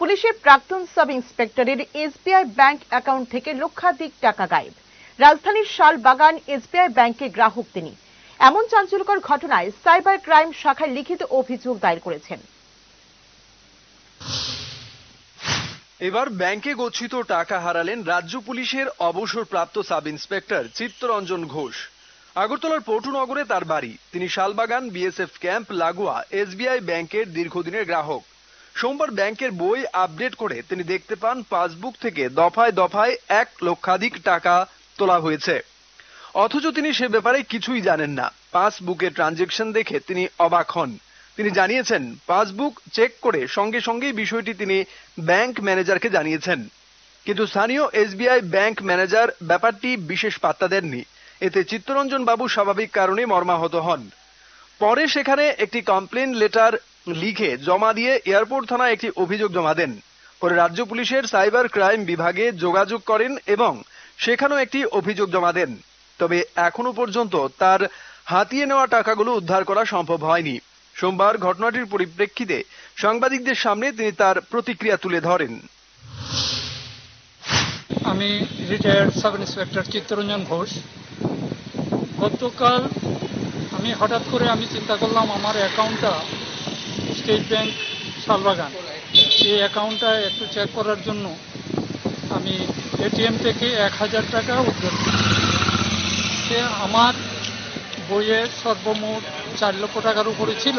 পুলিশের প্রাক্তন সাব ইন্সপেক্টরের এসবিআই ব্যাংক অ্যাকাউন্ট থেকে লক্ষাধিক টাকা গায়েব। রাজধানীর শালবাগান এসবিআই ব্যাংকে গ্রাহক তিনি। এমন চাঞ্চল্যকর ঘটনায় সাইবার ক্রাইম শাখায় লিখিত অভিযোগ দায়ের করেছেন। এবার ব্যাংকে গচ্ছিত টাকা হারালেন রাজ্য পুলিশের অবসরপ্রাপ্ত সাব ইন্সপেক্টর চিত্তরঞ্জন ঘোষ। আগরতলার পটুনগরে তার বাড়ি। তিনি শালবাগান বিএসএফ ক্যাম্প লাগোয়া এসবিআই ব্যাংকের দীর্ঘদিনের গ্রাহক। সোমবার ব্যাংকের বই আপডেট করে তিনি দেখতে পান পাসবুক থেকে দফায় দফায় এক লক্ষাধিক টাকা তোলা হয়েছে। অথচ তিনি সে ব্যাপারে কিছুই জানেন না। পাসবুকের ট্রানজেকশন দেখে তিনি অবাক হন। তিনি জানিয়েছেন, পাসবুক চেক করে সঙ্গে সঙ্গেই বিষয়টি তিনি ব্যাংক ম্যানেজারকে জানিয়েছেন। কিন্তু স্থানীয় এসবিআই ব্যাংক ম্যানেজার ব্যাপারটি বিশেষ পাত্তা দেননি। এতে চিত্তরঞ্জন বাবু স্বাভাবিক কারণে মর্মাহত হন। পরে সেখানে একটি কমপ্লেন লেটার লিখে জমা দিয়ে এয়ারপোর্ট থানায় একটি অভিযোগ জমা দেন। পরে রাজ্য পুলিশের সাইবার ক্রাইম বিভাগে যোগাযোগ করেন এবং সেখানেও একটি অভিযোগ জমা দেন। তবে এখনও পর্যন্ত তার হাতিয়ে নেওয়া টাকাগুলো উদ্ধার করা সম্ভব হয়নি। সোমবার ঘটনাটির পরিপ্রেক্ষিতে সাংবাদিকদের সামনে তিনি তার প্রতিক্রিয়া তুলে ধরেন। আমি retired sub inspector Chittaranjan Ghosh. গতকাল আমি হঠাৎ করে আমি চিন্তা করলাম, আমার অ্যাকাউন্টটা স্টেট ব্যাংক শালবাগান। এই অ্যাকাউন্টটা একটু চেক করার জন্য আমি এটিএম থেকে এক হাজার টাকা উদ্ধার সে আমার বইয়ের সর্বমোট চার লক্ষ টাকার উপরে ছিল।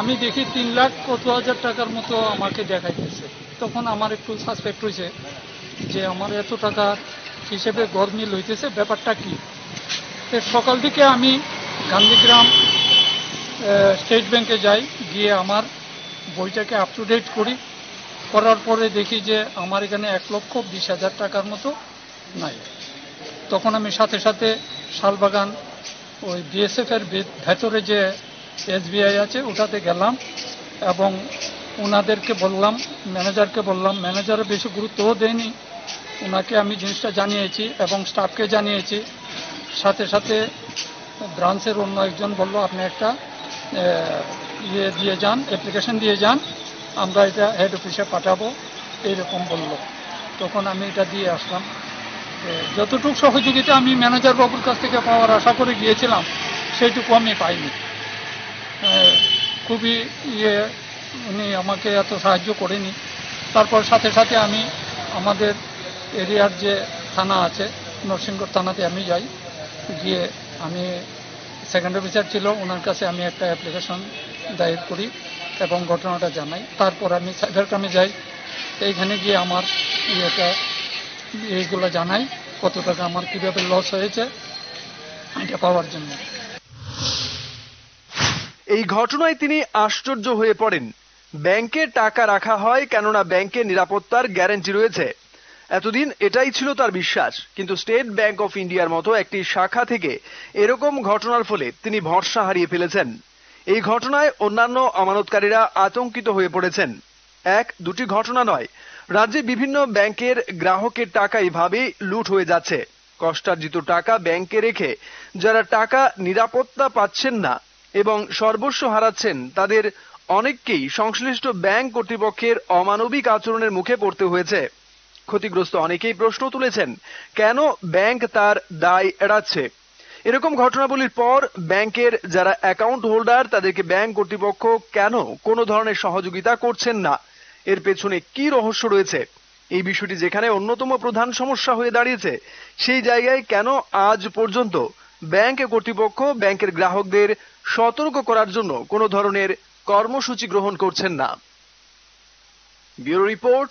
আমি দেখি তিন লাখ কত হাজার টাকার মতো আমাকে দেখাইতেছে। তখন আমার একটু সাসপেক্ট হয়েছে যে আমার এত টাকা হিসেবে গরমিল হইতেছে, ব্যাপারটা কি? সকাল থেকে আমি গান্ধীগ্রাম স্টেট ব্যাংকে যাই, গিয়ে আমার বইটাকে আপ টু ডেট করি। করার পরে দেখি যে আমার এখানে এক লক্ষ বিশ হাজার টাকার মতো নাই। তখন আমি সাথে সাথে শালবাগান, ওই বিএসএফ এর ভেতরে যে এসবিআই আছে, ওটাতে গেলাম এবং ওনাদেরকে বললাম, ম্যানেজারকে বললাম, ম্যানেজারও বেশি গুরুত্বও দেয়নি। ওনাকে আমি জিনিসটা জানিয়েছি এবং স্টাফকে জানিয়েছি। সাথে সাথে ব্রাঞ্চের অন্য একজন বলল, আপনি একটা ইয়ে দিয়ে যান অ্যাপ্লিকেশন দিয়ে যান, আমরা এটা হেড অফিসে পাঠাবো, এইরকম বলল। তখন আমি এটা দিয়ে আসলাম। যতটুকু সহযোগিতা আমি ম্যানেজার বাবুর কাছ থেকে পাওয়ার আশা করে গিয়েছিলাম, সেইটুকু আমি পাইনি। খুবই ইয়ে উনি আমাকে এত সাহায্য করেনি। তারপর সাথে সাথে আমি আমাদের এরিয়ার যে থানা আছে নরসিংগড় থানাতে আমি যাই। গিয়ে আমি সেকেন্ড অফিসার ছিল ওনার কাছে আমি একটা অ্যাপ্লিকেশন দায়ের করি এবং ঘটনাটা জানাই। তারপর আমি সাইবার ক্রামে যাই। এইখানে গিয়ে আমার ইয়েটা, এইগুলো জানাই, কত টাকা আমার কীভাবে লস হয়েছে, এটা পাওয়ার জন্য। এই ঘটনায় তিনি আশ্চর্য হয়ে পড়েন। ব্যাংকে টাকা রাখা হয় কেননা ব্যাংকের নিরাপত্তার গ্যারান্টি রয়েছে। এতদিন এটাই ছিল তার বিশ্বাস, কিন্তু স্টেট ব্যাংক অফ ইন্ডিয়ার মতো একটি শাখা থেকে এরকম ঘটনার ফলে তিনি ভরসা হারিয়ে ফেলেছেন। এই ঘটনায় অন্যান্য আমানতকারীরা আতঙ্কিত হয়ে পড়েছেন। এক, দুটি ঘটনা নয়, রাজ্যে বিভিন্ন ব্যাংকের গ্রাহকের টাকা এভাবেই লুট হয়ে যাচ্ছে। কষ্টার্জিত টাকা ব্যাংকে রেখে যারা টাকা নিরাপত্তা পাচ্ছেন না এবং সর্বস্ব হারাচ্ছেন, তাদের অনেককেই সংশ্লিষ্ট ব্যাংক কর্তৃপক্ষের অমানবিক আচরণের মুখে পড়তে হয়েছে। ক্ষতিগ্রস্ত অনেকেই প্রশ্ন তুলেছেন, কেন ব্যাংক তার দায় এড়াচ্ছে? এরকম ঘটনাবলীর পর ব্যাংকের যারা অ্যাকাউন্ট হোল্ডার, তাদেরকে ব্যাংক কর্তৃপক্ষ কেন কোনো ধরনের সহযোগিতা করছেন না? এর পেছনে কি রহস্য রয়েছে? এই বিষয়টি যেখানে অন্যতম প্রধান সমস্যা হয়ে দাঁড়িয়েছে, সেই জায়গায় কেন আজ পর্যন্ত ব্যাংক কর্তৃপক্ষ ব্যাংকের গ্রাহকদের সতর্ক করার জন্য কোনো ধরনের কর্মসূচি গ্রহণ করছেন না? Bureau report